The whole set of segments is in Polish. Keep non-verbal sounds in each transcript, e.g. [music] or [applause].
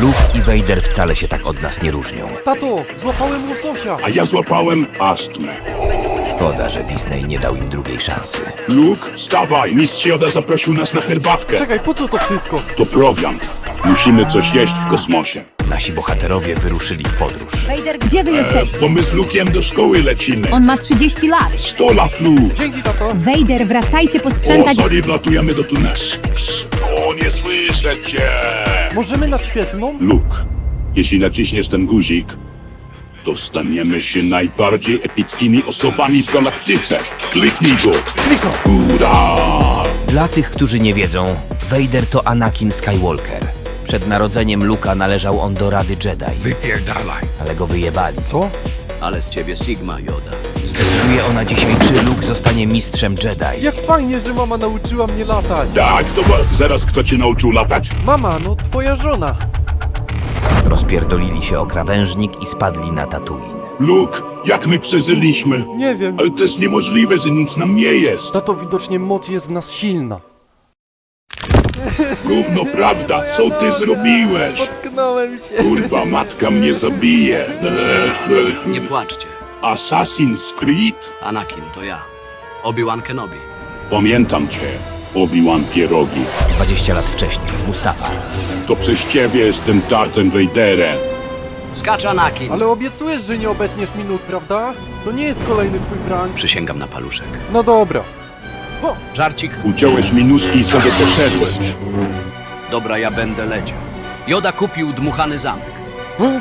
Luke i Vader wcale się tak od nas nie różnią. Tato, złapałem łososia! A ja złapałem astmę. Szkoda, że Disney nie dał im drugiej szansy. Luke, stawaj, mistrz Joda zaprosił nas na herbatkę. Czekaj, po co to wszystko? To prowiant. Musimy coś jeść w kosmosie. Nasi bohaterowie wyruszyli w podróż. Vader, gdzie wy Bo jesteście? my z Luke'iem do szkoły lecimy. On ma 30 lat. 100 lat, Luke. Dzięki, tato! Vader, wracajcie O, posprzątać. sorry, wlatujemy do tunelu. O, nie słyszę cię. Możemy nad świetlną? Luke, jeśli naciśniesz ten guzik, to staniemy się najbardziej epickimi osobami w galaktyce. Kliknij go. Klikam! Ura! Dla tych, którzy nie wiedzą, Vader to Anakin Skywalker. Przed narodzeniem Luka należał on do Rady Jedi, Wypierdalaj. ale go wyjebali. Co? Ale z ciebie Sigma, Joda. Zdecyduje ona dzisiaj, czy Luke zostanie mistrzem Jedi. Jak fajnie, że mama nauczyła mnie latać! Tak, to bo zaraz kto cię nauczył latać? Mama, no twoja żona! Rozpierdolili się o krawężnik i spadli na Tatooine. Luke, jak my przeżyliśmy? Nie wiem. Ale to jest niemożliwe, że nic nam nie jest. Tato, widocznie moc jest w nas silna. Gówno prawda, co ty zrobiłeś? Potknąłem się! Kurwa, matka mnie zabije. Nie płaczcie. Assassin's Creed? Anakin, to ja. Obi-Wan Kenobi. Pamiętam cię, Obi-Wan Pierogi. 20 lat wcześniej, Mustafar. To przez ciebie jestem Darthem Vaderem. Skacz Anakin! Ale obiecujesz, że nie obetniesz minut, prawda? To nie jest kolejny twój prank. Przysięgam na paluszek. No dobra. Żarcik? Uciąłeś mi nóżki i sobie poszedłeś. Dobra, ja będę leciał. Joda kupił dmuchany zamek. E?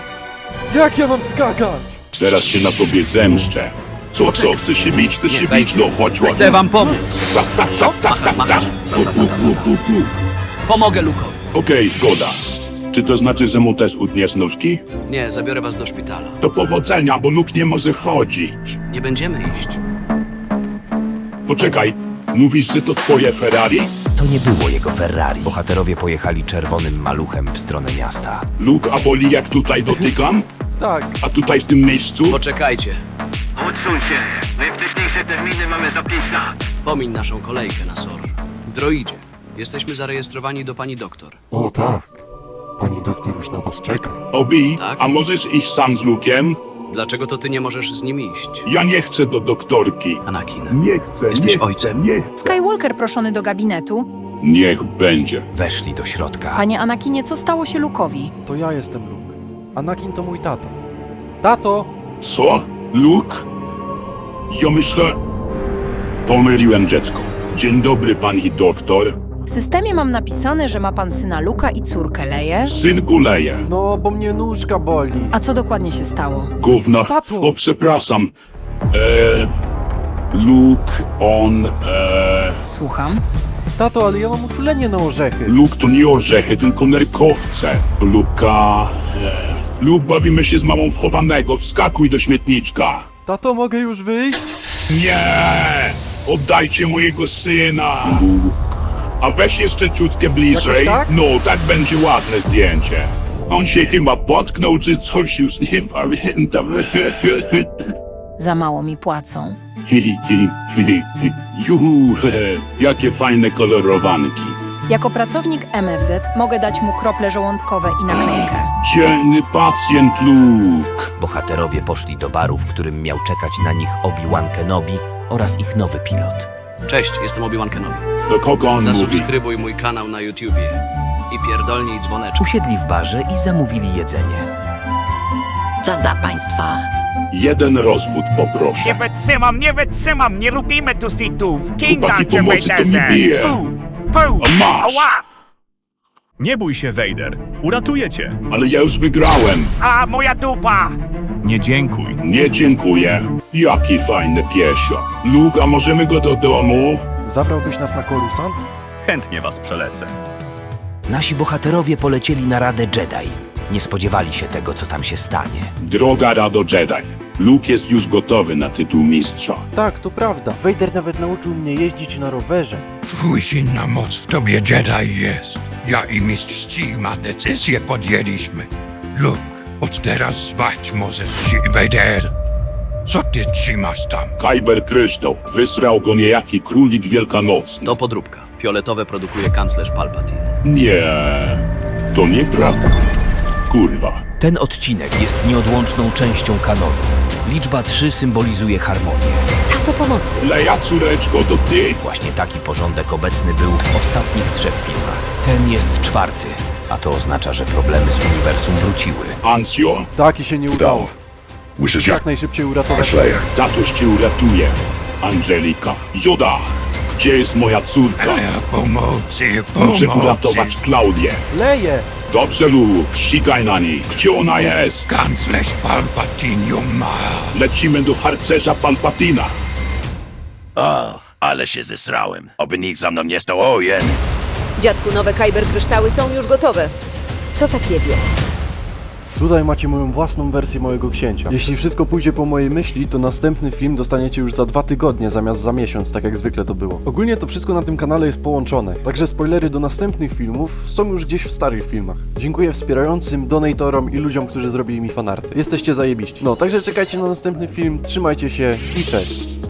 Jak ja mam skakać? Teraz się na tobie zemszczę. Co, co, chcesz się bić? Chcesz się bić? No chodź ładnie. Chcę wam pomóc. Tak, tak, Co? tak, tak, Machasz, tak, machasz? tak. Ta, ta, ta, ta, ta. Pomogę Lukowi. Okej, zgoda. Czy to znaczy, że mu też utniesz nóżki? Nie, zabiorę was do szpitala. To powodzenia, bo Luke nie może chodzić. Nie będziemy iść. Poczekaj, mówisz, że to twoje Ferrari? To nie było jego Ferrari. Bohaterowie pojechali czerwonym maluchem w stronę miasta. Luke, a boli jak tutaj dotykam? Tak. A tutaj w tym miejscu? Poczekajcie. Odsuń się. Najwcześniejsze terminy mamy za 5 lat. Pomiń naszą kolejkę na SOR. Droidzie. Jesteśmy zarejestrowani do pani doktor. O tak. Pani doktor już na was czeka. Obi, Tak? a możesz iść sam z Luke'em? Dlaczego to ty nie możesz z nim iść? Ja nie chcę do doktorki. Anakin. Nie chcę, Jesteś nie ojcem. Chcę, nie chcę. Skywalker proszony do gabinetu. Niech będzie. Weszli do środka. Panie Anakinie, co stało się Lukowi? To ja jestem Luke. Anakin to mój tato. Tato! Co? Luke? Ja myślę... Pomyliłem dziecko. Dzień dobry, pani doktor. W systemie mam napisane, że ma pan syna Luka i córkę Leję. Synku leje. No, bo mnie nóżka boli. A co dokładnie się stało? Gówno. Tato! O, przepraszam. Eee, Luke, on... Eee, Słucham. Tato, ale ja mam uczulenie na orzechy. Luke to nie orzechy, tylko nerkowce. Luka... Eee, Luke, bawimy się z mamą w chowanego. Wskakuj do śmietniczka. Tato, mogę już wyjść? Nie! Oddajcie mojego syna! A weź jeszcze ciutkę bliżej. Jakoś tak? No, tak będzie ładne zdjęcie. On się chyba potknął, czy coś już nie pamiętam. [laughs] Za mało mi płacą. Juhu, jakie fajne kolorowanki. Jako pracownik MFZ mogę dać mu krople żołądkowe i naklejkę. Dzielny pacjent Luke. Bohaterowie poszli do baru, w którym miał czekać na nich Obi-Wan Kenobi oraz ich nowy pilot. Cześć, jestem Obi-Wan Kenobi. Do kogo on mówi? Zasubskrybuj mój kanał na YouTubie. I pierdolnij dzwoneczek. Usiedli w barze i zamówili jedzenie. Co dla państwa? Jeden rozwód Nie poproszę. wytrzymam, nie wytrzymam, nie lubimy tu sitów. Kinga Chłopaki, cię pomocy, to bije. Pu, pu, A masz. ała, Nie bój się, Vader. Uratuję cię. Ale ja już wygrałem. a moja dupa. Nie dziękuj. Nie dziękuję. Jaki fajny piesio. Luke, a możemy go do domu? Zabrałbyś nas na korusant? Chętnie was przelecę. Nasi bohaterowie polecieli na Radę Jedi. Nie spodziewali się tego, co tam się stanie. Droga Rado Jedi. Luke jest już gotowy na tytuł mistrza. Tak, to prawda. Vader nawet nauczył mnie jeździć na rowerze. Twój silna moc w tobie Jedi jest. Ja i mistrz Sigma decyzję podjęliśmy. Luke, od teraz zwać możesz się Vader. Co ty trzymasz tam? Kyber Kryształ. Wysrał go niejaki królik wielkanocny. To podróbka. Fioletowe produkuje kanclerz Palpatine. Nie, to nieprawda. Kurwa. Ten odcinek jest nieodłączną częścią kanonu. Liczba 3 symbolizuje harmonię. Tato pomocy. Leja córeczko, to ty? Właśnie taki porządek obecny był w ostatnich trzech filmach. Ten jest czwarty, a to oznacza, że problemy z uniwersum wróciły. Ansio? Tak i się nie udało. Jak najszybciej uratować. Tatuś cię uratuje. Angelika. Joda! Gdzie jest moja córka? Ja pomocy, Muszę pomocy. uratować Klaudię. Leje! Dobrze, Luke, ścigaj na nich. Gdzie ona jest? Kanclerz Palpatine ją ma. Lecimy do harcerza Palpatina. O, ale się zesrałem. Oby nikt za mną nie stał ojen. Dziadku, nowe Kyber kryształy są już gotowe. Co takiego? Tutaj macie moją własną wersję mojego księcia. Jeśli wszystko pójdzie po mojej myśli, to następny film dostaniecie już za dwa tygodnie zamiast za miesiąc, tak jak zwykle to było. Ogólnie to wszystko na tym kanale jest połączone, także spoilery do następnych filmów są już gdzieś w starych filmach. Dziękuję wspierającym, donatorom i ludziom, którzy zrobili mi fanarty. Jesteście zajebiści. No, także czekajcie na następny film, trzymajcie się i cześć.